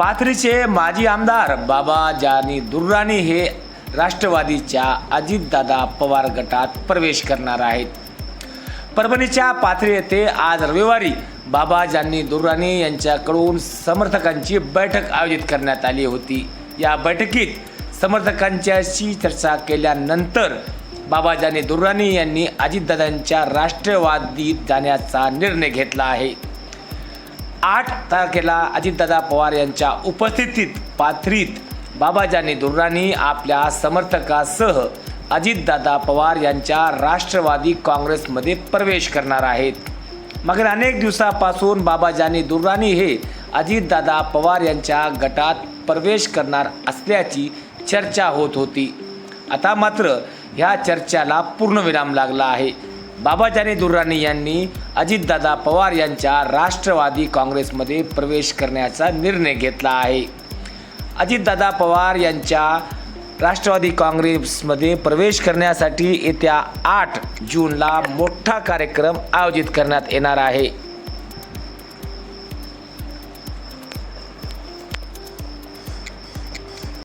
पाथरीचे माजी आमदार बाबा जानी दुर्राणी हे राष्ट्रवादीच्या अजितदादा पवार गटात प्रवेश करणार आहेत. परभणीच्या पाथरी येथे आज रविवारी बाबा जानी दुर्राणी यांच्याकडून समर्थकांची बैठक आयोजित करण्यात आली होती. या बैठकीत समर्थकांच्याशी चर्चा केल्यानंतर बाबा जानी दुर्राणी यांनी अजितदादांच्या राष्ट्रवादीत जाण्याचा निर्णय घेतला आहे. आठ तारखेला अजितदादा पवार यांच्या उपस्थितीत पाथरीत बाबाजानी दुर्राणी आपल्या समर्थकासह अजितदादा पवार यांच्या राष्ट्रवादी काँग्रेसमध्ये प्रवेश करणार आहेत. मागील अनेक दिवसापासून बाबाजानी दुर्राणी हे अजितदादा पवार यांच्या गटात प्रवेश करणार असल्याची चर्चा होत होती. आता मात्र ह्या चर्चेला पूर्णविराम लागला आहे. बाबाजानी दुर्राणी यांनी अजितदादा पवार यांच्या राष्ट्रवादी काँग्रेसमध्ये प्रवेश करण्याचा निर्णय घेतला आहे. अजितदादा पवार यांच्या राष्ट्रवादी काँग्रेसमध्ये प्रवेश करण्यासाठी येत्या आठ जूनला मोठा कार्यक्रम आयोजित करण्यात येणार आहे.